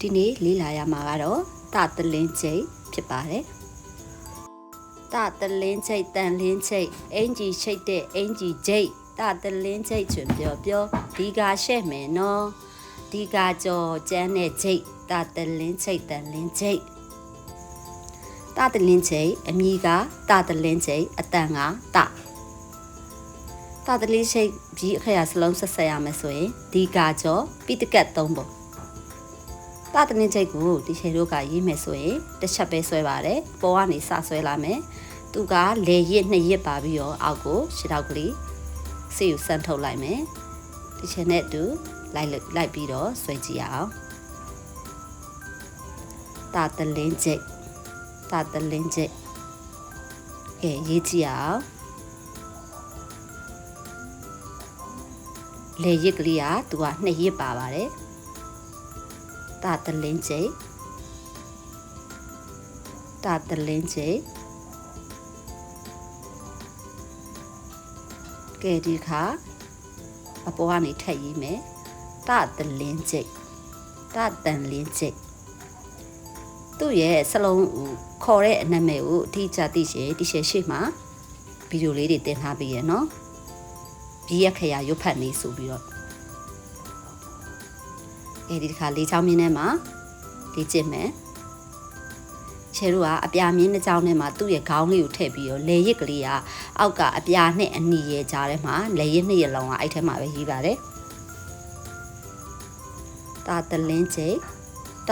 ဒီနေ့လေးလာရမှာကတော့တတလင်းကျိတ်ဖြစ်ပါတယ်တတလင်းကျိတ်တန်လင်းကျိတ်အင်ကြီးချိတ်တဲ့အင်ကြီးကျိတ်တတလင်းကျိတ်ချွန်ပြောပြောဒီကရှဲ့မယ်နော်ဒီကကြော်ကျန်းတဲ့ကျိတ်တတလင်းကျိတ်တန်လင်းကျိတ်တတလင်းကျိတ်အမိကတတလင်းကျိတ်အတန်ကတတတလင်းကျိတ်ပြီးအခရာစလုံးဆက်ဆက်ရမယ်ဆိုရင်ဒီကကြော်ပိတကတ်၃ပုံ တာတနင်းချိတ်ကိုဒီချေတို့ကရေးမယ်ဆိုရင်တစ်ချက်ပဲဆွဲပါတယ်ပေါ်ကနေစဆွဲလာမယ်သူကလေရစ်နှစ်ရစ်ပါပြီးတော့အောက်ကိုရှစ်တောက်ကလေးစေကိုစမ်းထုတ်လိုက်မယ်ဒီချေနဲ့အတူလိုက်လိုက်ပြီးတော့ဆွဲကြည့်ရအောင်တာတလင်းချိတ်တာတလင်းချိတ်ကဲရေးကြည့်ရအောင်လေရစ်ကလေးကသူကနှစ်ရစ်ပါပါတယ် တာတလင်းကျိတ်တာတလင်းကျိတ်ကဲဒီခါအပေါ်ကနေထက်ရေးမယ်တာတလင်းကျိတ်တာတန်လင်းကျိတ်သူ့ရဲ့စလုံးခေါ်တဲ့အနံ့မဲ့ကိုအထီးကျသိရှည်ဒီရှည်ရှိမှဗီဒီယိုလေးတွေတင်ထားပြီးရနော်ဒီရက်ခရာရွတ်ဖတ်နေဆိုပြီးတော့ အဲဒီတစ်ခါလေးချောင်းမြင်းထဲမှာလေ့ကျင့်မယ်ချေတို့ကအပြာမြင်းတစ်ချောင်းထဲမှာသူ့ရဲ့ခေါင်းလေးကိုထည့်ပြီးတော့လေရစ်ကလေးကအောက်ကအပြာနဲ့အနီရဲ့ကြားထဲမှာလေရစ်နှစ်ရလုံးကအဲ့ထဲမှာပဲရေးပါတယ်တာတလင်းကျိတ်တ